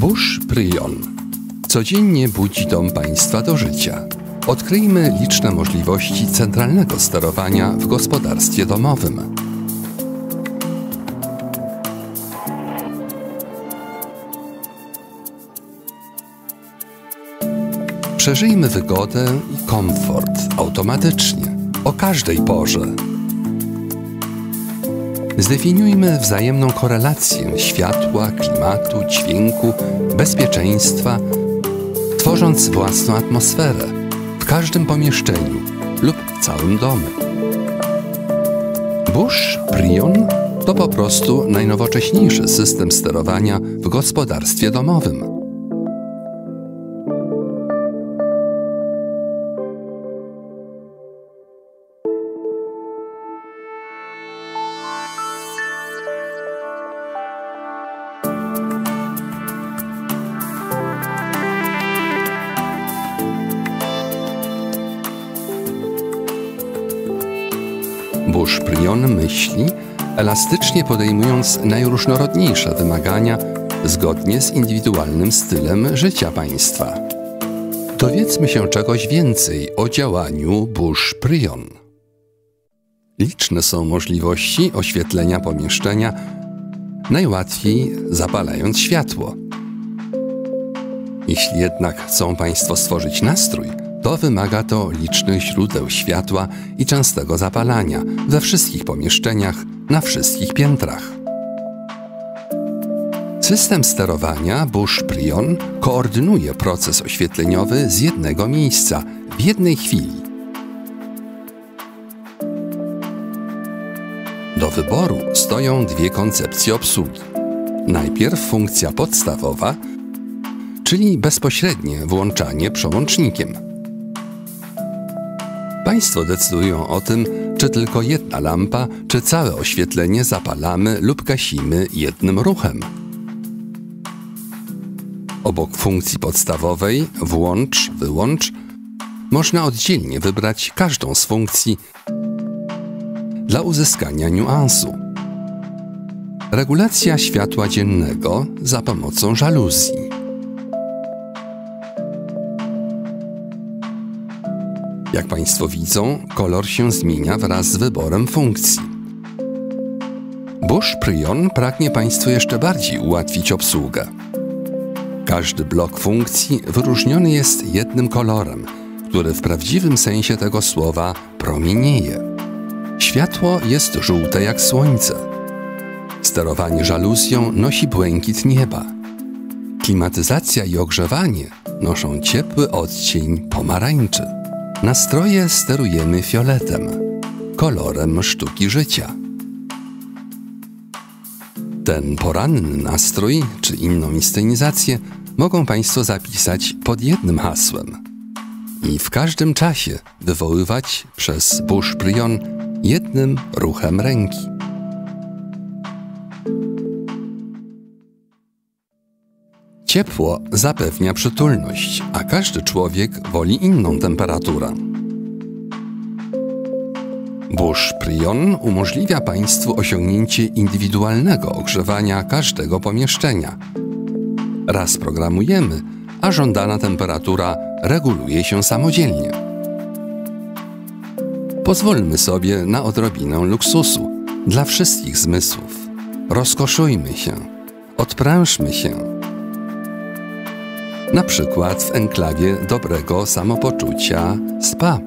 Bush Pryon. Codziennie budzi dom państwa do życia. Odkryjmy liczne możliwości centralnego sterowania w gospodarstwie domowym. Przeżyjmy wygodę i komfort automatycznie, o każdej porze. Zdefiniujmy wzajemną korelację światła, klimatu, dźwięku, bezpieczeństwa, tworząc własną atmosferę w każdym pomieszczeniu lub całym domu. Bush Prion to po prostu najnowocześniejszy system sterowania w gospodarstwie domowym. Bush Prion myśli, elastycznie podejmując najróżnorodniejsze wymagania zgodnie z indywidualnym stylem życia państwa. Dowiedzmy się czegoś więcej o działaniu Bush Prion. Liczne są możliwości oświetlenia pomieszczenia, najłatwiej zapalając światło. Jeśli jednak chcą Państwo stworzyć nastrój, to wymaga to licznych źródeł światła i częstego zapalania we wszystkich pomieszczeniach, na wszystkich piętrach. System sterowania Bush Prion koordynuje proces oświetleniowy z jednego miejsca w jednej chwili. Do wyboru stoją dwie koncepcje obsługi. Najpierw funkcja podstawowa, czyli bezpośrednie włączanie przełącznikiem – Państwo decydują o tym, czy tylko jedna lampa, czy całe oświetlenie zapalamy lub gasimy jednym ruchem. Obok funkcji podstawowej włącz, wyłącz można oddzielnie wybrać każdą z funkcji dla uzyskania niuansu. Regulacja światła dziennego za pomocą żaluzji. Jak Państwo widzą, kolor się zmienia wraz z wyborem funkcji. Bush Prion pragnie Państwu jeszcze bardziej ułatwić obsługę. Każdy blok funkcji wyróżniony jest jednym kolorem, który w prawdziwym sensie tego słowa promienieje. Światło jest żółte jak słońce. Sterowanie żaluzją nosi błękit nieba. Klimatyzacja i ogrzewanie noszą ciepły odcień pomarańczy. Nastroje sterujemy fioletem, kolorem sztuki życia. Ten poranny nastrój czy inną inscenizację mogą Państwo zapisać pod jednym hasłem i w każdym czasie wywoływać przez Bush Prion jednym ruchem ręki. Ciepło zapewnia przytulność, a każdy człowiek woli inną temperaturę. Bush Prion umożliwia Państwu osiągnięcie indywidualnego ogrzewania każdego pomieszczenia. Raz programujemy, a żądana temperatura reguluje się samodzielnie. Pozwólmy sobie na odrobinę luksusu dla wszystkich zmysłów. Rozkoszujmy się, odprężmy się na przykład w enklawie dobrego samopoczucia spa.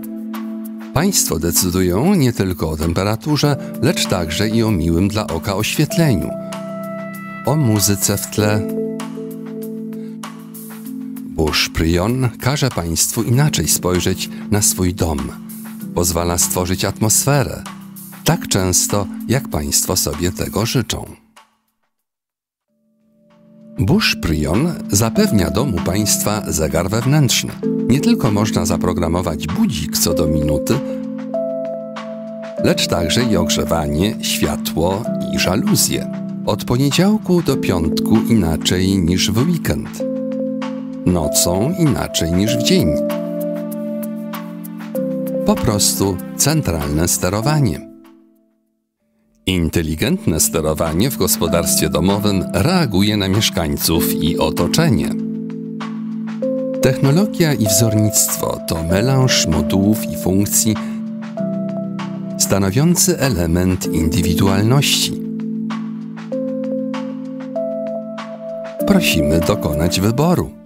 Państwo decydują nie tylko o temperaturze, lecz także i o miłym dla oka oświetleniu, o muzyce w tle. Bush Prion każe Państwu inaczej spojrzeć na swój dom. Pozwala stworzyć atmosferę, tak często, jak Państwo sobie tego życzą. Bush Prion zapewnia domu państwa zegar wewnętrzny. Nie tylko można zaprogramować budzik co do minuty, lecz także i ogrzewanie, światło i żaluzje. Od poniedziałku do piątku inaczej niż w weekend. Nocą inaczej niż w dzień. Po prostu centralne sterowanie. Inteligentne sterowanie w gospodarstwie domowym reaguje na mieszkańców i otoczenie. Technologia i wzornictwo to melanż modułów i funkcji stanowiący element indywidualności. Prosimy dokonać wyboru.